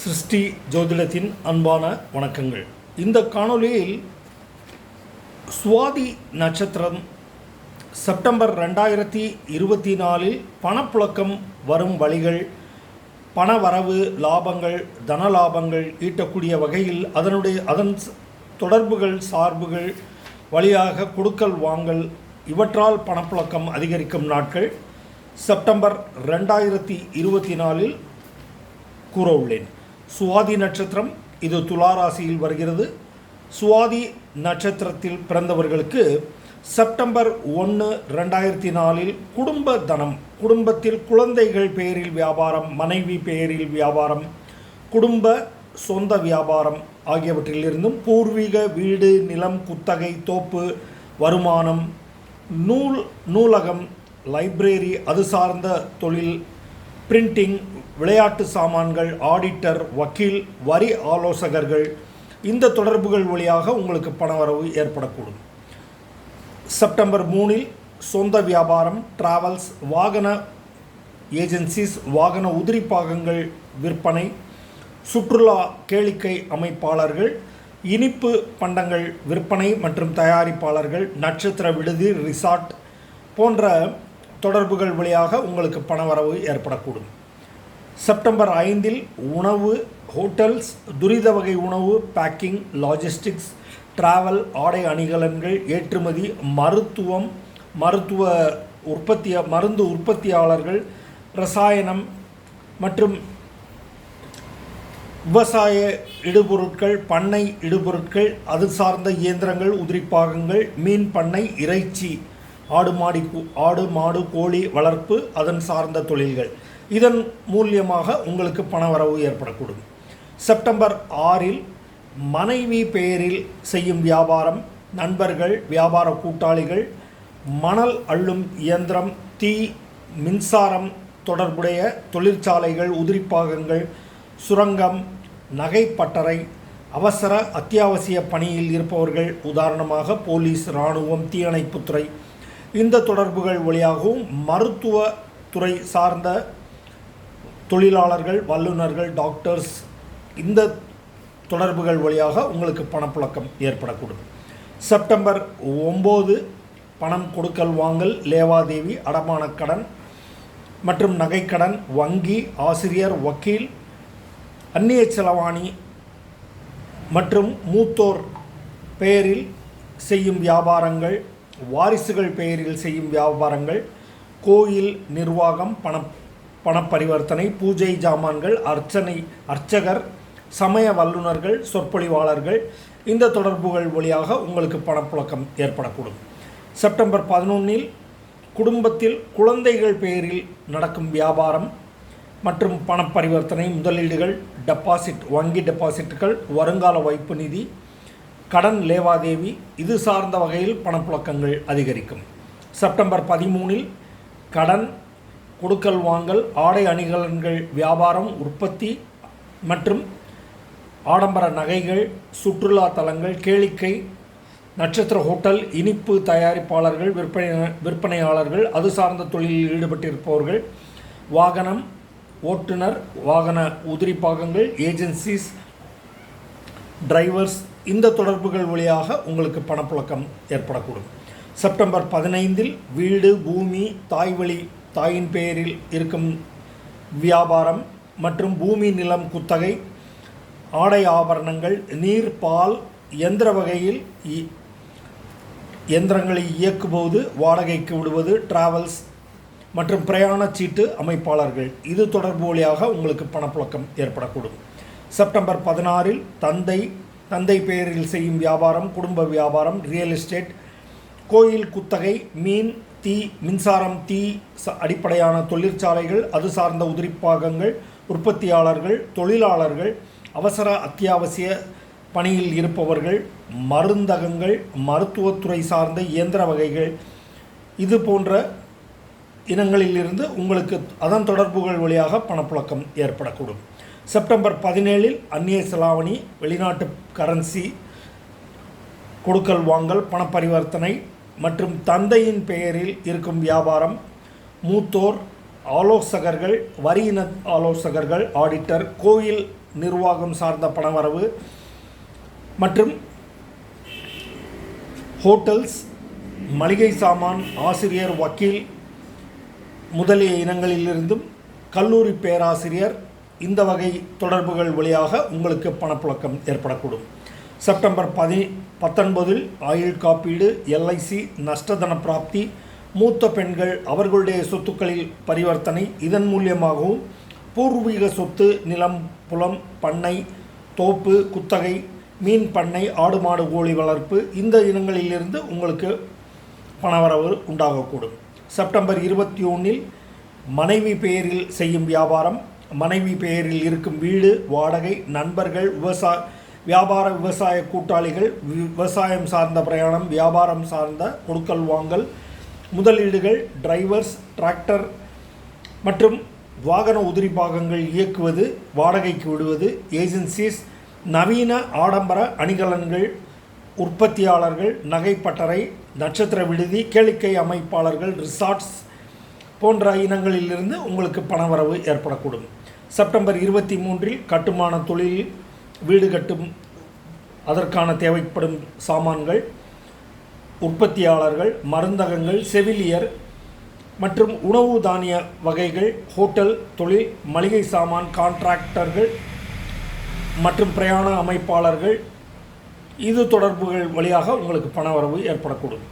சிருஷ்டி ஜோதிடத்தின் அன்பான வணக்கங்கள். இந்த காணொளியில் சுவாதி நட்சத்திரம் செப்டம்பர் ரெண்டாயிரத்தி இருபத்தி நாலில் பணப்புழக்கம் வரும் வழிகள் பண வரவு லாபங்கள் தன லாபங்கள் ஈட்டக்கூடிய வகையில் அதனுடைய அதன் தொடர்புகள் சார்புகள் வழியாக கொடுக்கல் வாங்கல் இவற்றால் பணப்புழக்கம் அதிகரிக்கும் நாட்கள் செப்டம்பர் ரெண்டாயிரத்தி இருபத்தி நாலில் கூற உள்ளேன் சுவாதி நட்சத்திரம் இது துளாராசியில் வருகிறது. சுவாதி நட்சத்திரத்தில் பிறந்தவர்களுக்கு செப்டம்பர் ஒன்று ரெண்டாயிரத்தி நாலில் குடும்ப தனம் குடும்பத்தில் குழந்தைகள் பெயரில் வியாபாரம் மனைவி பெயரில் வியாபாரம் குடும்ப சொந்த வியாபாரம் ஆகியவற்றிலிருந்தும் பூர்வீக வீடு நிலம் குத்தகை தோப்பு வருமானம் நூல் நூலகம் லைப்ரரி அது சார்ந்த தொழில் பிரிண்டிங் விளையாட்டு சாமான்கள் ஆடிட்டர் வக்கீல் வரி ஆலோசகர்கள் இந்த தொடர்புகள் வழியாக உங்களுக்கு பணவரவு ஏற்படக்கூடும். செப்டம்பர் மூணில் சொந்த வியாபாரம் டிராவல்ஸ் வாகன ஏஜென்சிஸ் வாகன உதிரி பாகங்கள் விற்பனை சுற்றுலா கேளிக்கை அமைப்பாளர்கள் இனிப்பு பண்டங்கள் விற்பனை மற்றும் தயாரிப்பாளர்கள் நட்சத்திர விடுதி ரிசார்ட் போன்ற தொடர்புகள் வழியாக உங்களுக்கு பணவரவு ஏற்படக்கூடும். செப்டம்பர் ஐந்தில் உணவு ஹோட்டல்ஸ் துரித வகை உணவு பேக்கிங் லாஜிஸ்டிக்ஸ் டிராவல் ஆடை அணிகலன்கள் ஏற்றுமதி மருத்துவம் மருத்துவ உற்பத்திய மருந்து உற்பத்தியாளர்கள் ரசாயனம் மற்றும் விவசாய இடுபொருட்கள் பண்ணை இடுபொருட்கள் அது சார்ந்த இயந்திரங்கள் உதிரிப்பாகங்கள் மீன் பண்ணை இறைச்சி ஆடு மாடி ஆடு மாடு கோழி வளர்ப்பு அதன் சார்ந்த தொழில்கள். இதன் மூலியமாக உங்களுக்கு பணவரவு ஏற்படக்கூடும். செப்டம்பர் ஆறில் மனைவி பெயரில் செய்யும் வியாபாரம் நண்பர்கள் வியாபார கூட்டாளிகள் மணல் அள்ளும் இயந்திரம் தீ மின்சாரம் தொடர்புடைய தொழிற்சாலைகள் உதிரிப்பாகங்கள் சுரங்கம் நகைப்பட்டறை அவசர அத்தியாவசிய பணியில் இருப்பவர்கள் உதாரணமாக போலீஸ் இராணுவம் தீயணைப்புத்துறை இந்த தொடர்புகள் வழியாகவும் மருத்துவ துறை சார்ந்த தொழிலாளர்கள் வல்லுநர்கள் டாக்டர்ஸ் இந்த தொடர்புகள் வழியாக உங்களுக்கு பணப்புழக்கம் ஏற்படக்கூடும். செப்டம்பர் ஒம்பது பணம் கொடுக்கல் வாங்கல் லேவாதேவி அடமானக் கடன் மற்றும் நகைக்கடன் வங்கி ஆசிரியர் வக்கீல் அந்நிய செலவாணி மற்றும் மூத்தோர் பெயரில் செய்யும் வியாபாரங்கள் வாரிசுகள் பெயரில் செய்யும் வியாபாரங்கள் கோயில் நிர்வாகம் பணம் பணப்பரிவர்த்தனை பூஜை ஜாமான்கள் அர்ச்சனை அர்ச்சகர் சமய வல்லுநர்கள் சொற்பொழிவாளர்கள் இந்த தொடர்புகள் வழியாக உங்களுக்கு பணப்புழக்கம் ஏற்படக்கூடும். செப்டம்பர் பதினொன்றில் குடும்பத்தில் குழந்தைகள் பெயரில் நடக்கும் வியாபாரம் மற்றும் பணப்பரிவர்த்தனை முதலீடுகள் டெபாசிட் வங்கி டெபாசிட்டுகள் வருங்கால வைப்பு நிதி கடன் லேவாதேவி இது சார்ந்த வகையில் பணப்புழக்கங்கள் அதிகரிக்கும். செப்டம்பர் பதிமூணில் கடன் கொடுக்கல் வாங்கல் ஆடை அணிகலன்கள் வியாபாரம் உற்பத்தி மற்றும் ஆடம்பர நகைகள் சுற்றுலா தலங்கள் கேளிக்கை நட்சத்திர ஹோட்டல் இனிப்பு தயாரிப்பாளர்கள் விற்பனை விற்பனையாளர்கள் அது சார்ந்த தொழிலில் ஈடுபட்டிருப்பவர்கள் வாகனம் ஓட்டுநர் வாகன உதிரி பாகங்கள் ஏஜென்சிஸ் டிரைவர்ஸ் இந்த தொடர்புகள் வழியாக உங்களுக்கு பணப்புழக்கம் ஏற்படக்கூடும். செப்டம்பர் பதினைந்தில் வீடு பூமி தாய்வழி தாயின் பெயரில் இருக்கும் வியாபாரம் மற்றும் பூமி நிலம் குத்தகை ஆடை ஆபரணங்கள் நீர் பால் எந்திர வகையில் இ- எந்திரங்களை இயக்கும்போது வாடகைக்கு விடுவது டிராவல்ஸ் மற்றும் பிரயாணச் சீட்டு அமைப்பாளர்கள். இது தொடர்பு வழியாக உங்களுக்கு பணப்புழக்கம் ஏற்படக்கூடும். செப்டம்பர் பதினாறில் தந்தை தந்தை பெயரில் செய்யும் வியாபாரம் குடும்ப வியாபாரம் ரியல் எஸ்டேட் கோயில் குத்தகை மீன் தீ மின்சாரம் தீ ச- அடிப்படையான தொழிற்சாலைகள் அது சார்ந்த உதிரிப்பாகங்கள் உற்பத்தியாளர்கள் தொழிலாளர்கள் அவசர அத்தியாவசிய பணியில் இருப்பவர்கள் மருந்தகங்கள் மருத்துவத்துறை சார்ந்த இயந்திர வகைகள் இது போன்ற இனங்களிலிருந்து உங்களுக்கு அதன் தொடர்புகள் வழியாக பணப்புழக்கம் ஏற்படக்கூடும். செப்டம்பர் பதினேழில் அந்நிய செலாவணி வெளிநாட்டு கரன்சி கொடுக்கல் வாங்கல் பணப்பரிவர்த்தனை மற்றும் தந்தையின் பெயரில் இருக்கும் வியாபாரம் மூத்தோர் ஆலோசகர்கள் வரியின ஆலோசகர்கள் ஆடிட்டர் கோயில் நிர்வாகம் சார்ந்த பணவரவு மற்றும் ஹோட்டல்ஸ் மளிகை சாமான் ஆசிரியர் வக்கீல் முதலிய இனங்களிலிருந்தும் கல்லூரி பேராசிரியர் இந்த வகை தொடர்புகள் வழியாக உங்களுக்கு பணப்புழக்கம் ஏற்படக்கூடும். செப்டம்பர் பதி பத்தொன்பதில் ஆயுள் காப்பீடு எல்ஐசி நஷ்டதன பிராப்தி மூத்த பெண்கள் அவர்களுடைய சொத்துக்களில் பரிவர்த்தனை இதன் மூலியமாகவும் பூர்வீக சொத்து நிலம் புலம் பண்ணை தோப்பு குத்தகை மீன் பண்ணை ஆடு மாடு கோழி வளர்ப்பு இந்த இனங்களிலிருந்து உங்களுக்கு பணவரவு உண்டாகக்கூடும். செப்டம்பர் இருபத்தி ஒன்றில் மனைவி பெயரில் செய்யும் வியாபாரம் மனைவி பெயரில் இருக்கும் வீடு வாடகை நண்பர்கள் விவசாய வியாபார விவசாய கூட்டாளிகள் வி- விவசாயம் சார்ந்த பிரயாணம் வியாபாரம் சார்ந்த கொடுக்கல் வாங்கல் முதலீடுகள் டிரைவர்ஸ் டிராக்டர் மற்றும் வாகன உதிரி பாகங்கள் இயக்குவது வாடகைக்கு விடுவது ஏஜென்சிஸ் நவீன ஆடம்பர அணிகலன்கள் உற்பத்தியாளர்கள் நகைப்பட்டறை நட்சத்திர விடுதி கேளிக்கை அமைப்பாளர்கள் ரிசார்ட்ஸ் போன்ற இனங்களிலிருந்து உங்களுக்கு பணவரவு ஏற்படக்கூடும். செப்டம்பர் இருபத்தி மூன்றில் கட்டுமான தொழில் வீடு கட்டும் அதற்கான தேவைப்படும் சாமான்கள் உற்பத்தியாளர்கள் மருந்தகங்கள் செவிலியர் மற்றும் உணவு தானிய வகைகள் ஹோட்டல் தொழில் மளிகை சாமான் கான்ட்ராக்டர்கள் மற்றும் பிரயாண அமைப்பாளர்கள். இது தொடர்புகள் வழியாக உங்களுக்கு பணவரவு ஏற்படக்கூடும்.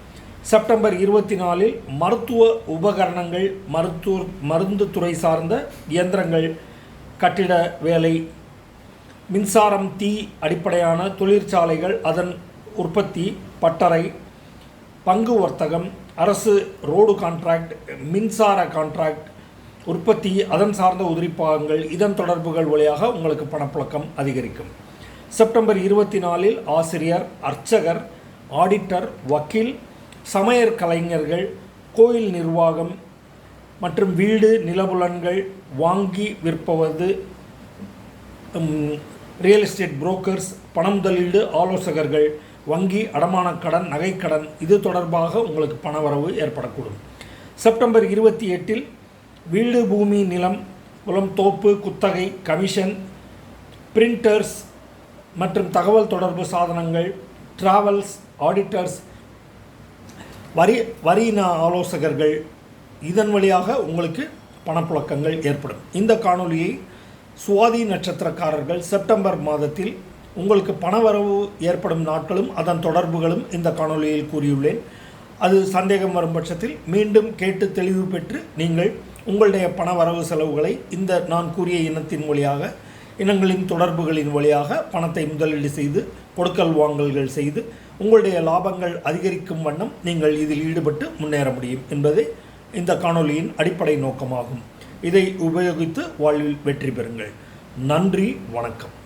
செப்டம்பர் இருபத்தி நாலில் மருத்துவ உபகரணங்கள் மருத்துவ மருந்து துறை சார்ந்த இயந்திரங்கள் கட்டிட வேலை மின்சாரம் தீ அடிப்படையான தொழிற்சாலைகள் அதன் உற்பத்தி பட்டறை பங்கு வர்த்தகம் அரசு ரோடு கான்ட்ராக்ட் மின்சார கான்ட்ராக்ட் உற்பத்தி அதன் சார்ந்த உதிரிப்பாகங்கள் இதன் தொடர்புகள் வழியாக உங்களுக்கு பணப்புழக்கம் அதிகரிக்கும். செப்டம்பர் இருபத்தி நாலில் ஆசிரியர் அர்ச்சகர் ஆடிட்டர் வக்கீல் சமையற் கலைஞர்கள் கோயில் நிர்வாகம் மற்றும் வீடு நிலபுலன்கள் வாங்கி விற்பவது ரியல் எஸ்டேட் புரோக்கர்ஸ் பணம் முதலீடு ஆலோசகர்கள் வங்கி அடமான கடன் நகைக்கடன் இது தொடர்பாக உங்களுக்கு பணவரவு ஏற்படக்கூடும். செப்டம்பர் இருபத்தி எட்டில் வீடு பூமி நிலம் புலம் தோப்பு குத்தகை கமிஷன் பிரிண்டர்ஸ் மற்றும் தகவல் தொடர்பு சாதனங்கள் டிராவல்ஸ் ஆடிட்டர்ஸ் வரி வரியின ஆலோசகர்கள் இதன் வழியாக உங்களுக்கு பணப்புழக்கங்கள் ஏற்படும். இந்த காணொலியை சுவாதி நட்சத்திரக்காரர்கள் செப்டம்பர் மாதத்தில் உங்களுக்கு பணவரவு ஏற்படும் நாட்களும் அதன் தொடர்புகளும் இந்த காணொளியில் கூறியுள்ளேன். அது சந்தேகம் வரும் பட்சத்தில் மீண்டும் கேட்டு தெளிவு பெற்று நீங்கள் உங்களுடைய பணவரவு செலவுகளை இந்த நான் கூறிய இனத்தின் வழியாக இனங்களின் தொடர்புகளின் வழியாக பணத்தை முதலீடு செய்து கொடுக்கல் வாங்கல்கள் செய்து உங்களுடைய லாபங்கள் அதிகரிக்கும் வண்ணம் நீங்கள் இதில் ஈடுபட்டு முன்னேற முடியும் என்பதே இந்த காணொளியின் அடிப்படை நோக்கமாகும். இதை உபயோகித்து வாழ்வில் வெற்றி பெறுங்கள். நன்றி வணக்கம்.